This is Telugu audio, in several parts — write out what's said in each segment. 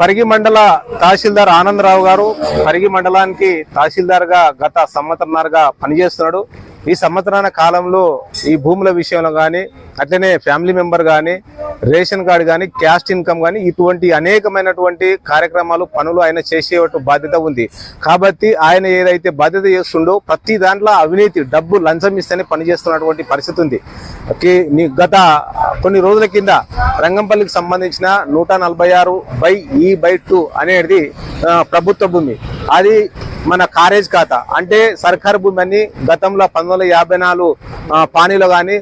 పరిగి మండల తహసీల్దార్ ఆనందరావు గారు పరిగి మండలానికి తహసీల్దార్గా గత సంవత్సరన్నరగా పనిచేస్తున్నాడు. ఈ సంవత్సరాల కాలంలో ఈ భూముల విషయంలో కానీ అట్లనే ఫ్యామిలీ మెంబర్ కానీ రేషన్ కార్డు కానీ క్యాస్ట్ ఇన్కమ్ కానీ ఇటువంటి అనేకమైనటువంటి కార్యక్రమాలు పనులు ఆయన చేసేటువంటి బాధ్యత ఉంది. కాబట్టి ఆయన ఏదైతే బాధ్యత చేస్తుండో ప్రతి దాంట్లో అవినీతి డబ్బు లంచం ఇస్తేనే పనిచేస్తున్నటువంటి పరిస్థితి ఉంది. ఓకే, నీ గత కొన్ని రోజుల కింద రంగంపల్లికి సంబంధించిన నూట నలభై ఆరు బై ఈ బై టూ అనేది ప్రభుత్వ భూమి. అది మన కారేజ్ ఖాతా. అంటే సర్కారు భూమి అని గతంలో పంతొమ్మిది యాభై నాలుగు ఆ, పానీలో కానీ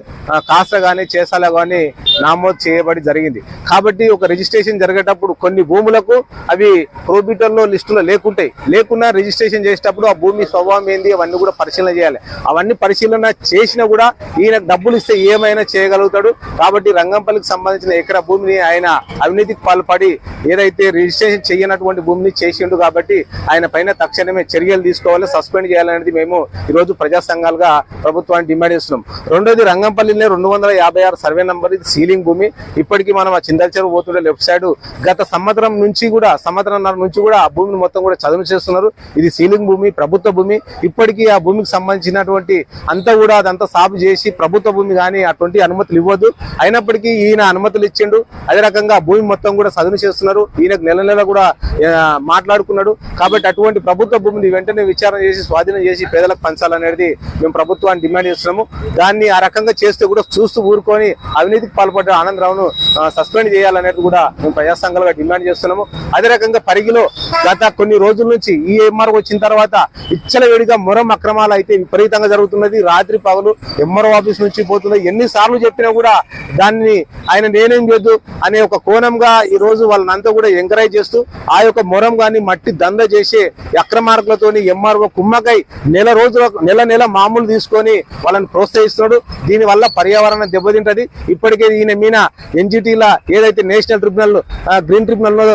కాస్త కానీ చేసాలో కానీ నమోదు చేయబడి జరిగింది. కాబట్టి ఒక రిజిస్ట్రేషన్ జరిగేటప్పుడు కొన్ని భూములకు అవి ప్రోబిటర్లో లిస్టులో లేకుంటాయి. లేకున్నా రిజిస్ట్రేషన్ చేసేటప్పుడు ఆ భూమి స్వభావం ఏంది అవన్నీ కూడా పరిశీలన చేయాలి. అవన్నీ పరిశీలన చేసినా కూడా ఈయన డబ్బులు ఇస్తే ఏమైనా చేయగలుగుతాడు. కాబట్టి రంగంపల్లికి సంబంధించిన ఎకరా భూమిని ఆయన అవినీతికి పాల్పడి ఏదైతే రిజిస్ట్రేషన్ చేయనటువంటి భూమిని చేసిండు కాబట్టి ఆయన పైన తక్షణమే చర్యలు తీసుకోవాలి సస్పెండ్ చేయాలనేది మేము ఈరోజు ప్రజా సంఘాలుగా ప్రభుత్వాన్ని డిమాండ్ చేస్తున్నాం. రెండోది రంగంపల్లిలో రెండు వందల యాభై ఆరు సర్వే నంబర్ ఇది సీలింగ్ భూమి. ఇప్పటికీ మనం ఆ చిందల చెరువు పోతుండే లెఫ్ట్ సైడ్. గత సంవత్సరం నుంచి కూడా సంవత్సరంన్నర నుంచి కూడా ఆ భూమిని మొత్తం కూడా చదును చేస్తున్నారు. ఇది సీలింగ్ భూమి ప్రభుత్వ భూమి. ఇప్పటికీ ఆ భూమికి సంబంధించినటువంటి అంతా కూడా అదంతా సాగు చేసి ప్రభుత్వ భూమి కానీ అటువంటి అనుమతులు ఇవ్వద్దు. అయినప్పటికీ ఈయన అనుమతులు ఇచ్చిండు. అదే రకంగా భూమి మొత్తం కూడా చదును చేస్తున్నారు. ఈయనకు నెల నెల కూడా మాట్లాడుకున్నాడు. కాబట్టి అటువంటి ప్రభుత్వ భూమి ముందు వెంటనే విచారణ చేసి స్వాధీనం చేసి పేదలకు పంచాలనేది మేము ప్రభుత్వాన్ని డిమాండ్ చేస్తున్నాము. దాన్ని ఆ రకంగా చేస్తే కూడా చూస్తూ ఊరుకొని అవినీతికి పాల్పడ్డ ఆనందరావును సస్పెండ్ చేయాలనేది కూడా మేము ప్రజాసంఘాలుగా డిమాండ్ చేస్తున్నాము. అదే రకంగా పరిగిలో గత కొన్ని రోజుల నుంచి ఈ ఎంఆర్ వచ్చిన తర్వాత ఇచ్చలవేడిగా మొరం అక్రమాలు అయితే విపరీతంగా జరుగుతున్నది. రాత్రి పగలు ఎంఆర్ఓ ఆఫీస్ నుంచి పోతుంది ఎన్నిసార్లు చెప్పినా కూడా దాన్ని ఆయన నేనేం చేయొద్దు అనే ఒక కోణంగా ఈ రోజు వాళ్ళనంతా కూడా ఎంకరేజ్ చేస్తూ ఆ యొక్క మొరం గాని మట్టి దంద చేసే అక్రమార్కులతోని ఎంఆర్ఓ కుమ్మకై నెల రోజుల నెల నెల మామూలు తీసుకొని వాళ్ళని ప్రోత్సహిస్తున్నాడు. దీని వల్ల పర్యావరణం దెబ్బతింటది. ఇప్పటికే ఈయన మీద ఎన్జిటీల ఏదైతే నేషనల్ ట్రిబ్యునల్ గ్రీన్ ట్రిబ్యునల్లో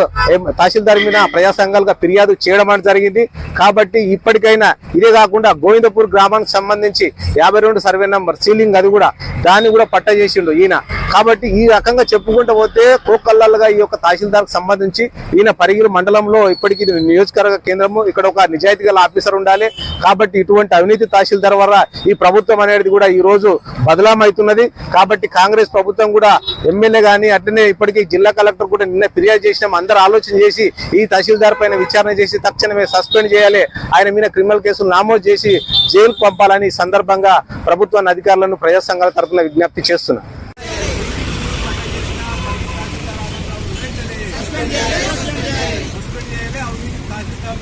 తహసీల్దార్ మీద ప్రజా సంఘాలుగా ఫిర్యాదు చేయడం అనేది జరిగింది. కాబట్టి ఇప్పటికైనా ఇదే కాకుండా గోవిందపూర్ గ్రామానికి సంబంధించి యాభై రెండు సర్వే నంబర్ సీలింగ్ అది కూడా దాన్ని కూడా పట్ట చేసిండు ఈయన. కాబట్టి ఈ రకంగా చెప్పుకుంటూ పోతే కోకల్లాలుగా ఈ యొక్క తహసీల్దార్కు సంబంధించి ఈయన పరిగిరి మండలంలో ఇప్పటికీ ఇది నియోజకవర్గ కేంద్రము ఇక్కడ ఒక నిజాయితీ గల ఆఫీసర్ ఉండాలి. కాబట్టి ఇటువంటి అవినీతి తహసీల్దార్ వల్ల ఈ ప్రభుత్వం అనేది కూడా ఈ రోజు బదలామవుతున్నది కాబట్టి కాంగ్రెస్ ప్రభుత్వం కూడా ఎమ్మెల్యే కానీ అట్లనే ఇప్పటికీ జిల్లా కలెక్టర్ కూడా నిన్న ఫిర్యాదు చేసినాం. అందరూ ఆలోచన చేసి ఈ తహసీల్దార్ పైన విచారణ చేసి తక్షణమే సస్పెండ్ చేయాలి. ఆయన మీద క్రిమినల్ కేసులు నమోదు చేసి జైలు పంపాలని సందర్భంగా ప్రభుత్వాన్ని అధికారులను ప్రజా సంఘాల తరఫున విజ్ఞప్తి చేస్తున్నారు